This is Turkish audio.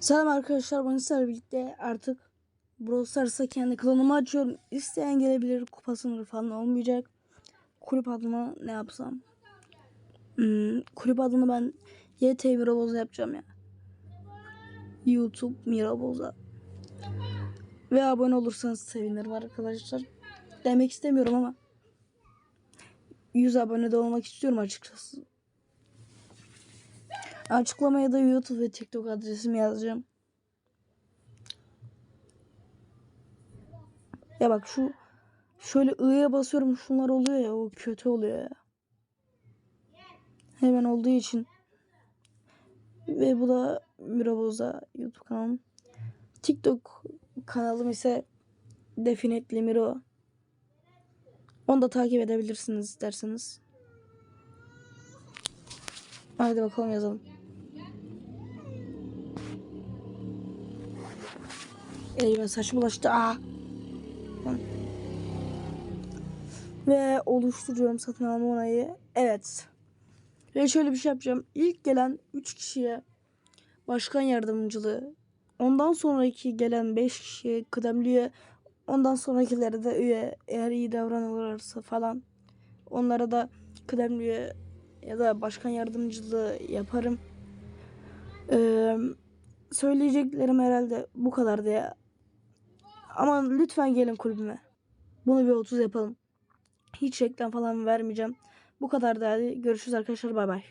Selam arkadaşlar ben sizlerle birlikte artık Brawl Stars'a kendi klanımı açıyorum. İsteyen gelebilir kupa sınırı falan olmayacak. Kulüp adına ne yapsam? Hmm, kulüp adını ben YT Miraboza yapacağım ya. YouTube Miraboza. Ve abone olursanız sevinirim arkadaşlar. Demek istemiyorum ama 100 abone de olmak istiyorum açıkçası. Açıklamaya da YouTube ve TikTok adresimi yazacağım. Ya bak şu şöyle ı'ya basıyorum şunlar oluyor ya o kötü oluyor ya. Hemen olduğu için. Ve bu da Miraboza YouTube kanalım. TikTok kanalım ise Definitely Miro. Onu da takip edebilirsiniz isterseniz. Hadi bakalım yazalım. Elime saç bulaştı. Aa. Ve oluşturuyorum satın alma onayı. Evet. Ve şöyle bir şey yapacağım. İlk gelen 3 kişiye başkan yardımcılığı. Ondan sonraki gelen 5 kişiye kıdemliye. Ondan sonrakilere de üye. Eğer iyi davranılırsa falan. Onlara da kıdemliye ya da başkan yardımcılığı yaparım. Ee, söyleyeceklerim herhalde bu kadardı ya. Ama lütfen gelin kulübüme. Bunu bir 30 yapalım. Hiç reklam falan vermeyeceğim. Bu kadar da hadi. Görüşürüz arkadaşlar. Bay bay.